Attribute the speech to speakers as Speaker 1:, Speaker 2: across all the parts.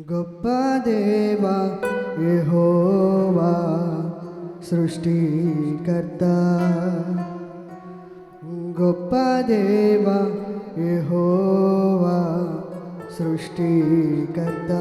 Speaker 1: గొప్ప దేవా యహోవా సృష్టికర్త. గొప్ప దేవా యహోవా సృష్టికర్త.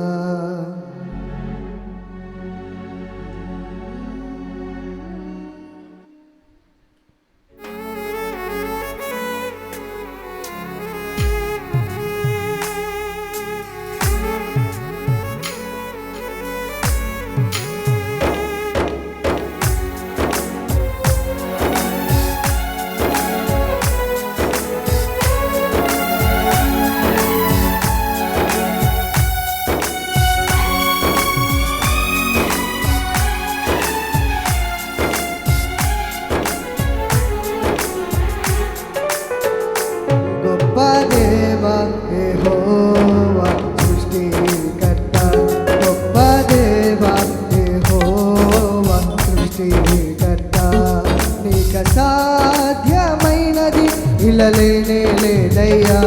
Speaker 1: లేదయ్యా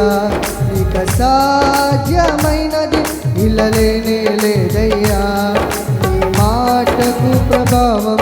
Speaker 1: ఇక సాధ్యమైనది ఇలలేనే లేదయ్యా. నీ మాటకు ప్రభావం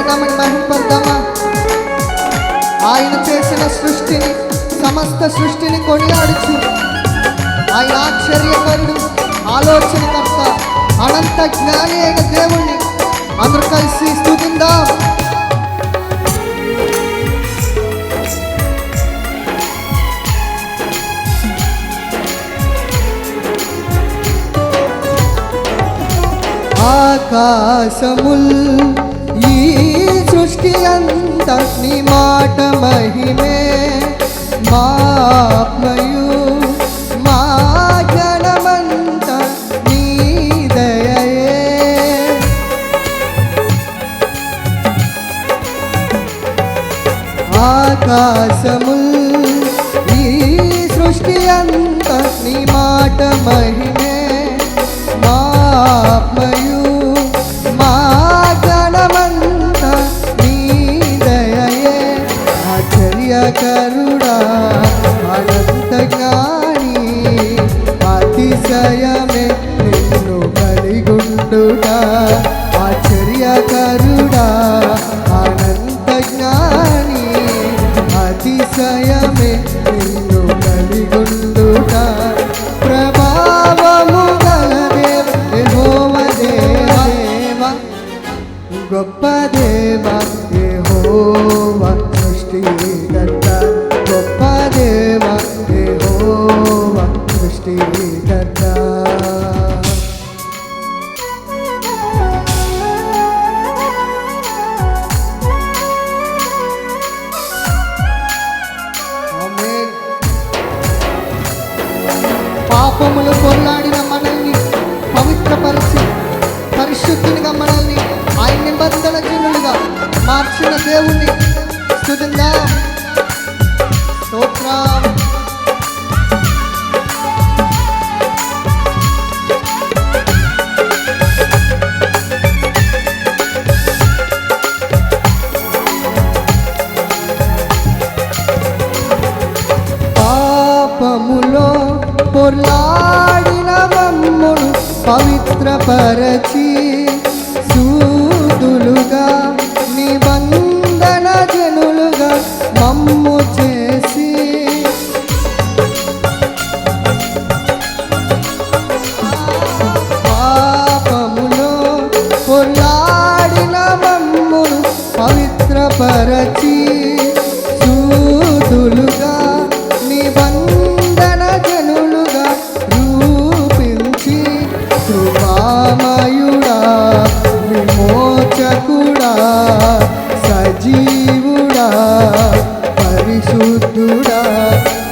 Speaker 1: ఏసేనామని మహింపద్దామా ఆయన చేసిన సృష్టిని సమస్త సృష్టిని కొనియాడుచు. ఆయన ఆశ్చర్యకరుడు ఆలోచనకర్త అనంత జ్ఞాని అయిన దేవుణ్ణి. అందరూ కలిసి స్థుతిందాం ఆకాశముల్ ఈ सृष्टियन्तग्निमाटमहिमे माप्मयु मा जनमन्त नीदये आकाशमुल् ई सृष्टियन्तग्निमाटमहिमे కలిగుండుట ఆశ్చర్యకరుడా అనంత జ్ఞాని అతిశయమే నిన్ను కలిగుండుట. ప్రభావము గలదేవ దేవ గొప్ప పాపములు మనల్ని పవిత్రపరిచి పరిశుద్ధునిగా మనల్ని ఆయన నిబంధన జనులుగా మార్చిన దేవుణ్ణి స్తుతిందా స్తోత్రం పాపములో పొర్లాడిన పవిత్రపరచి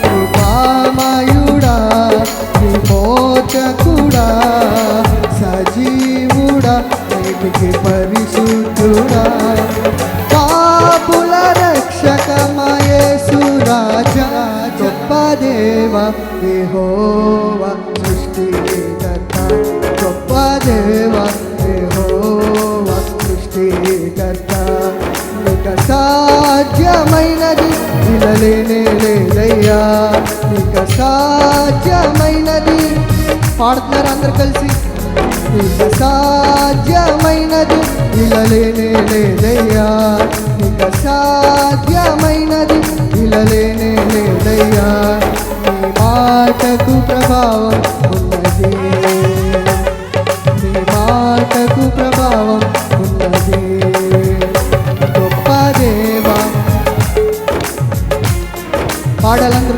Speaker 1: కృపామయుడా విమోచకుడా సజీవుడా నేటికి పరిశుద్ధుడా. పాపుల రక్షకమయేసురాజా గొప్ప దేవ దేహోవ సృష్టికి గొప్ప దేవ. సాధ్యమైనది నిలలేనే లేదయ్యా నీకు సాధ్యమైనది. పాడుతున్నారు అందరు కలిసి. నీకు సాధ్యమైనది నిలలేనే లేదయ్యా నీకు సాధ్యమైనది నిలలేనే లేదయ్యా నీ మాటకు ప్రభావం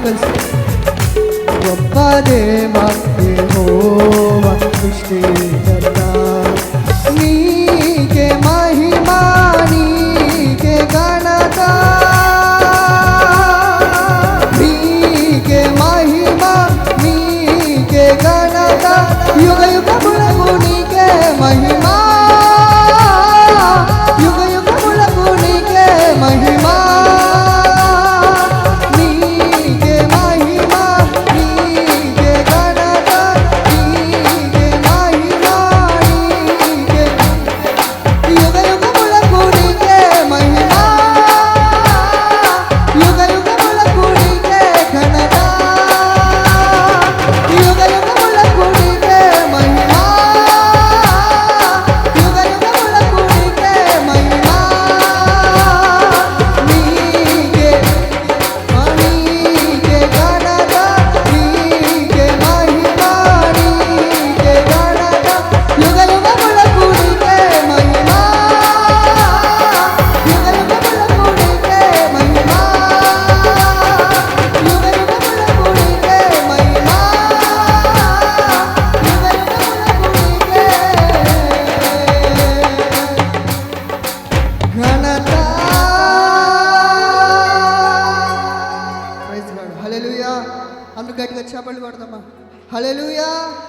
Speaker 1: circles Rabbade Mahdi Hova Mishti Hallelujah.